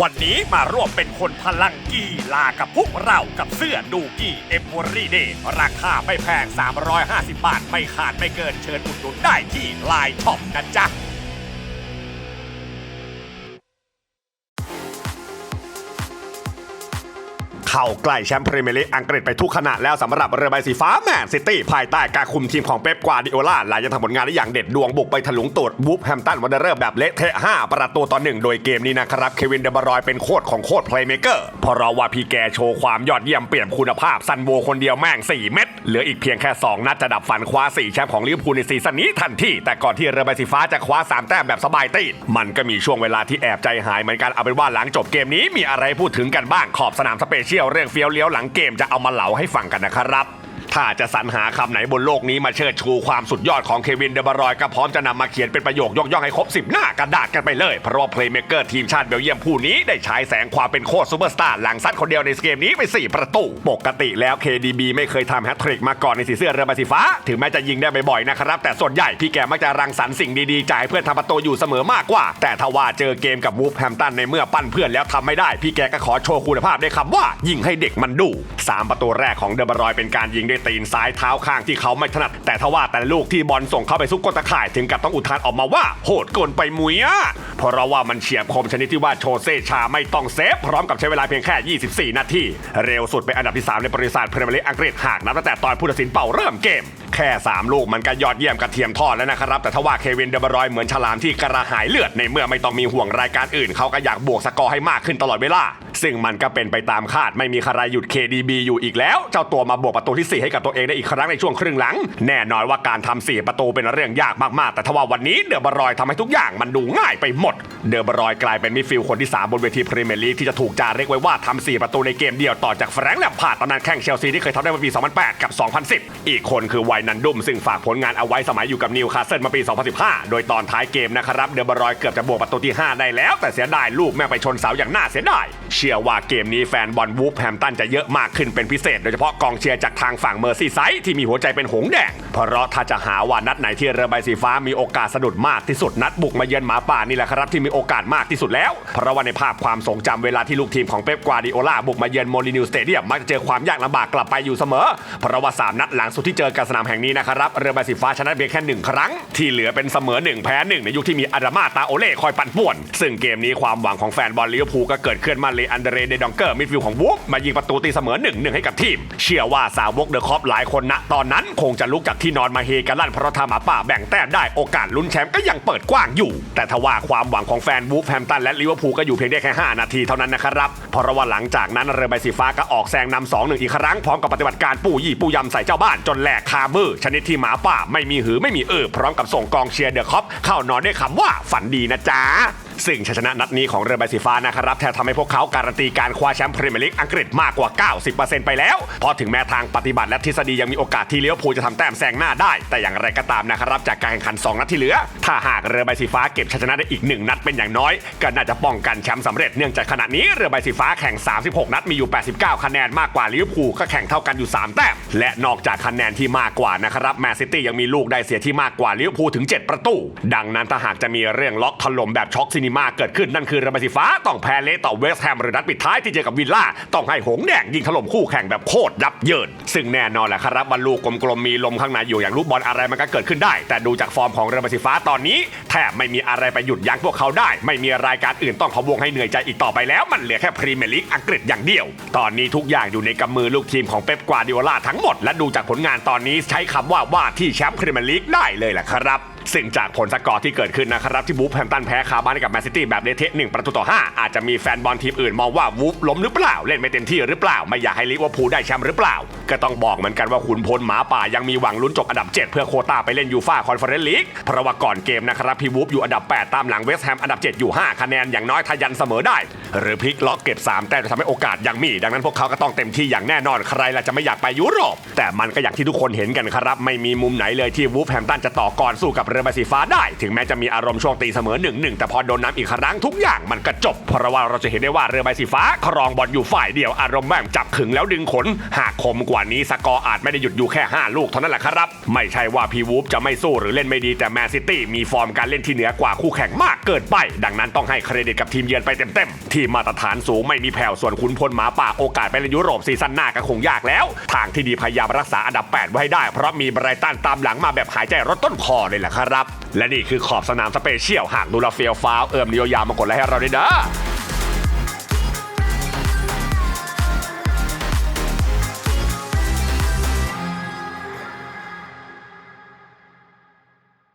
วันนี้มาร่วมเป็นคนพลังกีฬากับพวกเรากับเสื้อดูกี้เอม o รีเดย์ราคาไม่แพง 350 บาท ไม่ขาดไม่เกินเชิญอุดหนุนได้ที่ไลน์ช็อปนะจ๊ะ เข้าใกล้แชมป์พรีเมียร์ลีกอังกฤษไปทุกขณะแล้วสำหรับเรือใบสีฟ้าแมนซิตี้ภายใต้การคุมทีมของเป๊ปกวาดิโอลาหลังจากทำผลงานได้อย่างเด็ดดวงบุกไปถลุงตูดวูฟแฮมตันวันเดอร์แบบเละเทะ5ประตูต่อหนึ่งโดยเกมนี้นะครับเควินเดบารอยเป็นโคตรของโคตรเพลย์เมเกอร์พราะเราว่าพีแกโชว์ความยอดเยี่ยมเปลี่ยนคุณภาพซันโวคนเดียวแม่ง 4 เม็ดเหลืออีกเพียงแค่ 2 นัดจะดับฝันคว้า 4 แชมป์ของลิเวอร์พูลในซีซั่นนี้ทันทีแต่ก่อนที่เรือใบสีฟ้าจะคว้า 3 แต้มแบบสบายตีนมันก็มีช่วงเวลาที่แอบใจหายเหมือนกันเอาเป็นว่าหลังจบเกมนี้มีอะไรพูดถึงกันบ้างขอบสนามสเปเชียลเรื่องเฟี้ยวเลี้ยวหลังเกมจะเอามาเหลาให้ฟังกันนะครับ ถ้าจะสรรหาคำไหนบนโลกนี้มาเชิดชูความสุดยอดของเควินเดบารอยก็พร้อมจะนำมาเขียนเป็นประโยคยกย่องให้ครบ10 หน้ากระดาษกันไปเลย เพราะว่าเพลย์เมเกอร์ทีมชาติเบลเยียมผู้นี้ได้ฉายแสงความเป็นโคตรซูเปอร์สตาร์หลังซัดคนเดียวในเกมนี้ไป 4 ประตู ปกติแล้ว KDB ไม่เคยทำแฮตทริกมาก่อนในสีเสื้อเรือใบสีฟ้า ถึงแม้จะยิงได้บ่อยๆนะครับ แต่ส่วนใหญ่พี่แกมักจะรังสรรค์สิ่งดีๆจ่ายเพื่อนทำประตูอยู่เสมอมากกว่า แต่ถ้าว่าเจอเกมกับวูฟแฮมตันในเมื่อปั้นเพื่อนแล้วทำไม่ได้พี่แกก็ขอโชว์คุณภาพด้วยคำว่ายิงให้เด็กมันดูสามประตูแรกของเดบรอยเป็นการยิงด้วยตีนซ้ายเท้าข้างที่เขาไม่ถนัด แต่ทว่าแต่ลูกที่บอลส่งเข้าไปซุกก้นตะข่ายถึงกับต้องอุทานออกมาว่า โหดเกินไปมุยอะเพราะเราว่ามันเฉียบคมชนิดที่ว่าโชเซชาไม่ต้องเซฟ พร้อมกับใช้เวลาเพียงแค่ 24 นาที เร็วสุดเป็นอันดับที่ 3 ในบริษัทเพรีเมียร์ลีกอังกฤษหากนับตั้งแต่ตอนผู้ตัดสินเป่าเริ่มเกม แค่ 3 ลูกมันก็ยอดเยี่ยมกระเทียมทอดแล้วนะครับ แต่ทว่าเควินเดบรอยเหมือนฉลามที่กระหายเลือดในเมื่อไม่ต้องมีห่วงรายการอื่น เขาก็อยากบวกสกอร์ให้มากขึ้นตลอดเวลา ซึ่งมันก็เป็นไปตามคาดไม่มีใครหยุด KDB อยู่อีกแล้ว เจ้าตัวมาบวกประตูที่ 4 ให้กับตัวเองได้อีกครั้งในช่วงครึ่งหลัง แน่นอนว่าการทำ4ประตูเป็นเรื่องยากมากๆ แต่ทว่าวันนี้เดบรอยทำให้ทุกอย่างมันดูง่ายไปหมด เดบรอยกลายเป็นมิดฟิลด์คนที่ 3 บนเวทีพรีเมียร์ลีกที่จะถูกจารึกไว้ว่าทำ4ประตูในเกมเดียวต่อจากแฟรงค์แลมพาร์ดตำนานแข้งเชลซีที่เคยทำได้ในปี 2008 กับ 2010 อีกคนคือไวนันดุมซึ่งฝากผลงานเอาไว้สมัยอยู่กับนิวคาสเซิลมาปี 2015 โดยตอนท้ายเกมนะครับเดบรอยเกือบจะบวกประตูที่ 5 ได้แล้ว แต่เสียดายลูกแม่ไปชนเสาอย่างน่าเสียดายเชื่อว่าเกมนี้แฟนบอลวูฟแฮมตันจะเยอะมากขึ้นเป็นพิเศษ โดยเฉพาะกองเชียร์จากทางฝั่งเมอร์ซีไซด์ที่มีหัวใจเป็นหงส์แดง เพราะถ้าจะหาว่านัดไหนที่เรือใบสีฟ้ามีโอกาสสะดุดมากที่สุดนัดบุกมาเยือนหมาป่านี่แหละครับที่มีโอกาสมากที่สุดแล้ว เพราะว่าในภาพความทรงจำเวลาที่ลูกทีมของเป๊ปกวาดิโอลาบุกมาเยือนโมลินิวสเตเดียมมักจะเจอความยากลำบากกลับไปอยู่เสมอ เพราะว่าสามนัดหลังสุดที่เจอกันสนามแห่งนี้นะครับเรือใบสีฟ้าชนะเพียงแค่หนึ่งครั้ง ที่เหลือเป็นเสมอหนึ่งแพ้หนึ่งในยุคที่มีอาดามาตาโอเล่คอยปั่นป่วน ซึ่งเกมนี้ความหวังของแฟนบอลลิเวอร์พูลก็เกิดขึ้นมาเลอันเดเรเดดองเกอร์มิดฟิลด์ของวูฟมายิงประตูตีเสมอหนึ่งหนึ่งให้กับทีม เชื่อว่าสาวกเดอะคอปหลายคนณตอนนั้น คงจะลุกจากที่นอนมาเฮกันลั่นเพราะทาหมาป่าแบ่งแต้มได้โอกาสลุ้นแชมป์ก็ยังเปิดกว้างอยู่ แต่ทว่าความหวังของแฟนวูฟแฮมตันและลิเวอร์พูลก็อยู่เพียงได้แค่5นาทีเท่านั้นนะครับเพราะว่าหลังจากนั้นเรือใบสีฟ้าก็ออกแซงนำสองหนึ่งอีกครั้งพร้อมกับปฏิบัติการปู้ยี่ปู้ยำใส่เจ้าบ้านจนแหลกคามือ ชนิดที่หมาป่าไม่มีหือไม่มีเออพร้อมกับส่งกองเชียร์เดอะคอปเข้านอนด้วยคำว่าฝันดีนะจ๊ะ ซึ่งชัยชนะนัดนี้ของเรือใบสีฟ้านะครับแทบทำให้พวกเขาการันตีการคว้าแชมป์พรีเมียร์ลีกอังกฤษมากกว่า 90%ไปแล้ว เพราะถึงแม้ทางปฏิบัติและทฤษฎียังมีโอกาสที่เลี้ยวภูลจะทำแต้มแซงหน้าได้ แต่อย่างไรก็ตามนะครับจากการแข่งขัน 2 นัดที่เหลือ ถ้าหากเรือใบสีฟ้าเก็บชัยชนะได้อีก 1 นัดเป็นอย่างน้อยก็น่าจะป้องกันแชมป์สำเร็จเนื่องจากขณะนี้เรือใบสีฟ้าแข่ง 36 นัดมีอยู่ 89 คะแนนมากกว่าลิเวอร์พูลก็แข่งเท่ากันอยู่ 3 แต้มและนอกจากคะแนนที่มากกว่านะครับแมนซิตี้ยังมีลูกได้เสียที่มากกว่าลิเวอร์พูลถึง 7 ประตู ดังนั้นถ้าหากจะมีเรื่องล็อกถล่มแบบช็อกซินมาเกิดขึ้นนั่นคือเรือใบสีฟ้าต้องแพ้เละต่อเวสต์แฮมหรือนัดปิดท้ายที่เจอกับวิลล่าต้องให้หงแดงยิงถล่มคู่แข่งแบบโคตรยับเยิน ซึ่งแน่นอนแหละครับว่าลูกกลมๆมีลมข้างในอยู่อย่างลูกบอลอะไรมันก็เกิดขึ้นได้ แต่ดูจากฟอร์มของเรือใบสีฟ้าตอนนี้แทบไม่มีอะไรไปหยุดยั้งพวกเขาได้ ไม่มีรายการอื่นต้องเขาวงให้เหนื่อยใจอีกต่อไปแล้ว มันเหลือแค่พรีเมียร์ลีกอังกฤษอย่างเดียว ตอนนี้ทุกอย่างอยู่ในกำมือลูกทีมของเป๊ปกวาดิโอลาทั้งหมดและดูจากผลงานตอนนี้ใช้คำว่าว่าที่แชมป์พรีเมียร์ลีกได้เลยแหละครับ ซึ่งจากผลสกอร์ที่เกิดขึ้นนะครับที่วูฟแฮมตันแพ้คาบ้านให้กับแมนซิตี้แบบเละเทะหนึ่งประตูต่อ 5 อาจจะมีแฟนบอลทีมอื่นมองว่าวูฟล้มหรือเปล่า เล่นไม่เต็มที่หรือเปล่า ไม่อยากให้ลิเวอร์พูลได้แชมป์หรือเปล่า ก็ต้องบอกเหมือนกันว่าขุนพลหมาป่ายังมีหวังลุ้นจบอันดับ 7 เพื่อโคต้าไปเล่นยูฟ่าคอนเฟอเรนซ์ลีกเพราะว่าก่อนเกมนะครับพี่วูฟอยู่อันดับ 8 ตามหลังเวสต์แฮมอันดับ 7 อยู่ 5 คะแนนอย่างน้อยทะยันเสมอได้ หรือพลิกล็อกเก็บ 3 แต้มจะทำให้โอกาสยังมี ดังนั้นพวกเขาก็ต้องเต็มที่อย่างแน่นอนใครล่ะจะไม่อยากไปยุโรป แต่มันก็อย่างที่ทุกคนเห็นกันครับไม่มีมุมไหนเลยที่วูฟแฮมตันจะต่อกรสู้กับเรือใบสีฟ้าได้ ถึงแม้จะมีอารมณ์ช่วงตีเสมอ1นหนึ่งแต่พอโดนน้ำอีกครั้งทุกอย่างมันก็จบ เพราะว่าเราจะเห็นได้ว่าเรือใบสีฟ้าครองบอลอยู่ฝ่ายเดียวอารมณ์แม่งจับขึงแล้วดึงขน หากคมกว่านี้สกอร์อาจไม่ได้หยุดอยู่แค่ 5 ลูกเท่านั้นแหละครับ ไม่ใช่ว่าพีวูฟจะไม่สู้หรือเล่นไม่ดีแต่แมนซิตี้มีฟอร์มการเล่นที่เหนือกว่าคู่แข่งมากเกินไป ดังนั้นต้องให้เครดิตกับทีมเยือนไปเต็มๆที่มาตรฐานสูงไม่มีแผ่วส่วนขุนพลหมาป่าโอกาสไปเล่นยุโรปซีซั่นหน้าก็คงยากแล้ว ทางที่ดีพยายามรักษาอันดับ 8 ไว้ให้ได้ เพราะมีไบรตันตามหลังมาแบบหายใจรถต้นคอเลยแหละครับและนี่คือขอบสนามสเปเชียล หากดูแลเฟียวฟ้าวเอิมนิยยามากดไลค์ให้เราด้วยนะ